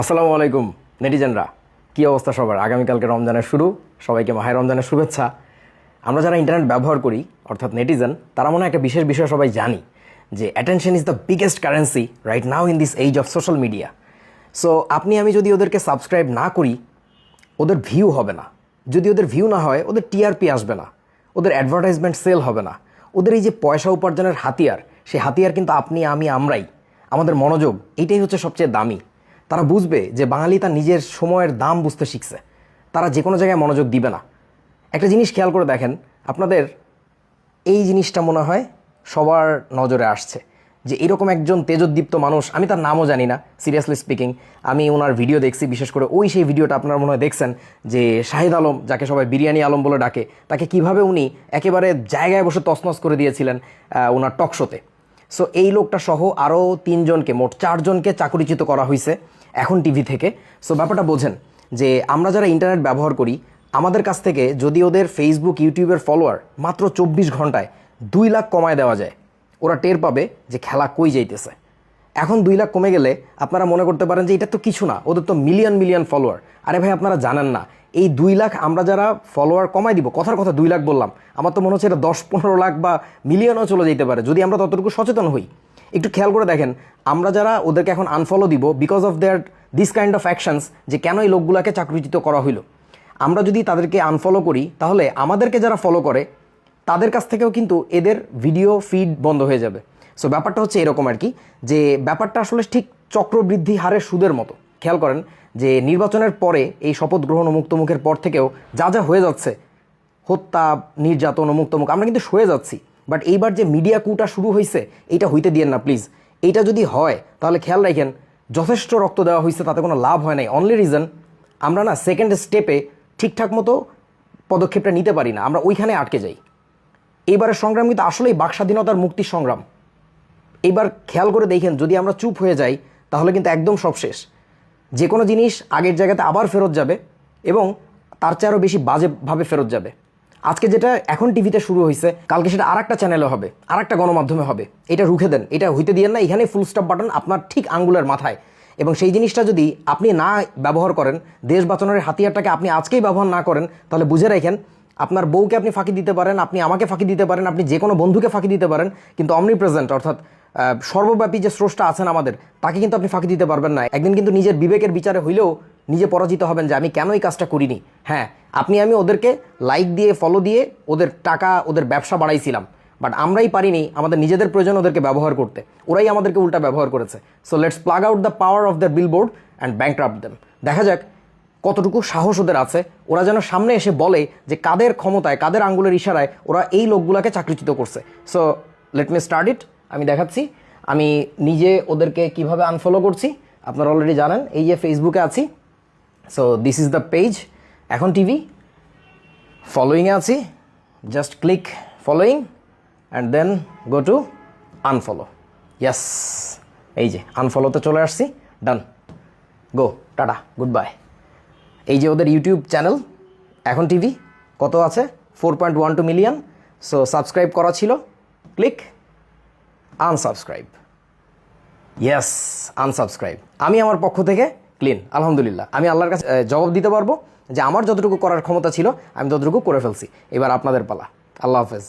আসসালামু আলাইকুম, নেটিজেনরা। কী অবস্থা সবার? আগামীকালকে রমজানের শুরু। সবাইকে মাহে রমজানের শুভেচ্ছা। আমরা যারা ইন্টারনেট ব্যবহার করি, অর্থাৎ নেটিজেন, তারা মনে একটা বিশেষ বিষয় সবাই জানি, যে attention is the biggest currency right now in this age of social media so আপনি, আমি যদি ওদেরকে সাবস্ক্রাইব না করি, ওদের ভিউ হবে না। যদি ওদের ভিউ না হয়, ওদের টিআরপি আসবে না। ওদের অ্যাডভার্টাইজমেন্ট সেল হবে না। ওদের এই যে পয়সা উপার্জনের হাতিয়ার, সেই হাতিয়ার কিন্তু আপনি, আমি, আমরাই। আমাদের মনোযোগ এইটাই হচ্ছে সবচেয়ে দামি। তারা বুঝবে যে বাঙালি তার নিজের সময়ের দাম বুঝতে শিখছে। তারা যে কোনো জায়গায় মনোযোগ দিবে না। একটা জিনিস খেয়াল করে দেখেন, আপনাদের এই জিনিসটা মনে হয় সবার নজরে আসছে যে এরকম একজন তেজোদ্দীপ্ত মানুষ, আমি তার নামও জানি না সিরিয়াসলি স্পিকিং আমি ওনার ভিডিও দেখছি, বিশেষ করে ওই সেই ভিডিওটা আপনারা মনে হয় দেখছেন যে শাহিদ আলম, যাকে সবাই বিরিয়ানি আলম বলে ডাকে, তাকে কীভাবে উনি একেবারে জায়গায় বসে তছনছ করে দিয়েছিলেন ওনার টক শোতে। সো এই লোকটা সহ আরও তিনজনকে, মোট চারজনকে চাকরিচিত করা হয়েছে এখন টিভি থেকে। সো ব্যাপারটা বোঝেন যে আমরা যারা ইন্টারনেট ব্যবহার করি, আমাদের কাছ থেকে যদি ওদের ফেসবুক ইউটিউবের ফলোয়ার মাত্র চব্বিশ ঘন্টায় দুই লাখ কমায় দেওয়া যায়, ওরা টের পাবে যে খেলা কই যাইতেছে। এখন দুই লাখ কমে গেলে আপনারা মনে করতে পারেন যে এটা তো কিছু না, ওদের তো মিলিয়ন মিলিয়ন ফলোয়ার আরে ভাই, আপনারা জানেন না, এই দুই লাখ আমরা যারা ফলোয়ার কমাই দিব, কথার কথা দুই লাখ বললাম, আমার তো মনে হচ্ছে এটা দশ, পনেরো লাখ বা মিলিয়নও চলে যেতে পারে, যদি আমরা ততটুকু সচেতন হই। একটু খেয়াল করে দেখেন, আমরা যারা ওদেরকে এখন আনফলো দিব because of their this kind of actions যে কেন এই লোকগুলোকে চাকরিচ্যুত করা হইল। আমরা যদি তাদেরকে আনফলো করি, তাহলে আমাদেরকে যারা ফলো করে, তাদের কাছ থেকেও কিন্তু এদের ভিডিও ফিড বন্ধ হয়ে যাবে। সো ব্যাপারটা হচ্ছে এরকম আর কি, যে ব্যাপারটা আসলে ঠিক চক্রবৃদ্ধি হারের সুদের মতো। খেয়াল করেন যে নির্বাচনের পরে এই শপথ গ্রহণ মুক্তমুখের পর থেকেও যা যা হয়ে যাচ্ছে, হত্যা, নির্যাতন মুক্তমুখ আমরা কিন্তু সয়ে যাচ্ছি। বাট এইবার যে মিডিয়া কুটা শুরু হয়েছে এইটা হইতে দিয়েন না প্লিজ এইটা যদি হয়, তাহলে খেয়াল রাখেন, যথেষ্ট রক্ত দেওয়া হয়েছে তাতে কোনো লাভ হয় নাই। অনলি রিজন আমরা না সেকেন্ড স্টেপে ঠিকঠাক মতো পদক্ষেপটা নিতে পারি না, আমরা ওইখানে আটকে যাই। এইবারের সংগ্রাম কিন্তু আসলেই বাক স্বাধীনতার মুক্তির সংগ্রাম। এইবার খেয়াল করে দেখেন, যদি আমরা চুপ হয়ে যাই, তাহলে কিন্তু একদম সব শেষ। যে কোনো জিনিস আগের জায়গাতে আবার ফেরত যাবে এবং তার চেয়ে আরও বেশি বাজেভাবে ফেরত যাবে। আজকে যেটা এখন টিভিতে শুরু হয়েছে কালকে সেটা আর একটা চ্যানেলে হবে আর একটা গণমাধ্যমে হবে। এটা রুখে দেন, এটা হইতে দিয়েন না, এখানে ফুল স্টপ বাটন আপনার ঠিক আঙ্গুলের মাথায়। এবং সেই জিনিসটা যদি আপনি না ব্যবহার করেন, দেশ বাঁচানোর হাতিয়ারটাকে আপনি আজকেই ব্যবহার না করেন, তাহলে বুঝে রাখেন, আপনার বউকে আপনি ফাঁকি দিতে পারেন, আপনি আমাকে ফাঁকি দিতে পারেন, আপনি যে কোনো বন্ধুকে ফাঁকি দিতে পারেন, কিন্তু অমনি প্রেজেন্ট অর্থাৎ সর্বব্যাপী যে স্রষ্টা আছেন আমাদের, তাকে কিন্তু আপনি ফাঁকি দিতে পারবেন না। একদিন কিন্তু নিজের বিবেকের বিচারে হইলেও নিজে পরাজিত হবেন যে আমি কেন এই কাজটা করিনি। হ্যাঁ আপনি আমি ওদেরকে লাইক দিয়ে ফলো দিয়ে ওদের টাকা, ওদের ব্যবসা বাড়াইছিলাম। বাট আমরাই পারিনি আমাদের নিজেদের প্রয়োজন ওদেরকে ব্যবহার করতে। ওরাই আমাদেরকে উল্টা ব্যবহার করেছে। So let's plug out the power of the billboard and bank them দেখা যাক কতটুকু সাহস ওদের আছে। ওরা যেন সামনে এসে বলে যে কাদের ক্ষমতায়, কাদের আঙ্গুলের ইশারায় ওরা এই লোকগুলোকে চাকরিচ্যুত করছে। So let me start it আমি দেখাচ্ছি। আমি নিজে ওদেরকে কীভাবে আনফলো করছি, আপনারা অলরেডি জানেন, এই যে ফেসবুকে আছি। So this is the page Ekhon TV ফলোয়িংয়ে আছি just click following and then go to unfollow yes এই যে আনফলোতে চলে আসছি done go tata good bye এই যে ওদের ইউটিউব চ্যানেল এখন টিভি কত আছে? Four point one two million so subscribe করা ছিল ক্লিক আনসাবস্ক্রাইব ইয়েস আনসাবস্ক্রাইব আমি আমার পক্ষ থেকে ক্লিন আলহামদুলিল্লাহ। আমি আল্লাহর কাছে জবাব দিতে পারব যে আমার যতটুকু করার ক্ষমতা ছিল, আমি ততটুকু করে ফেলছি। এবার আপনাদের পালা। আল্লাহ হাফেজ।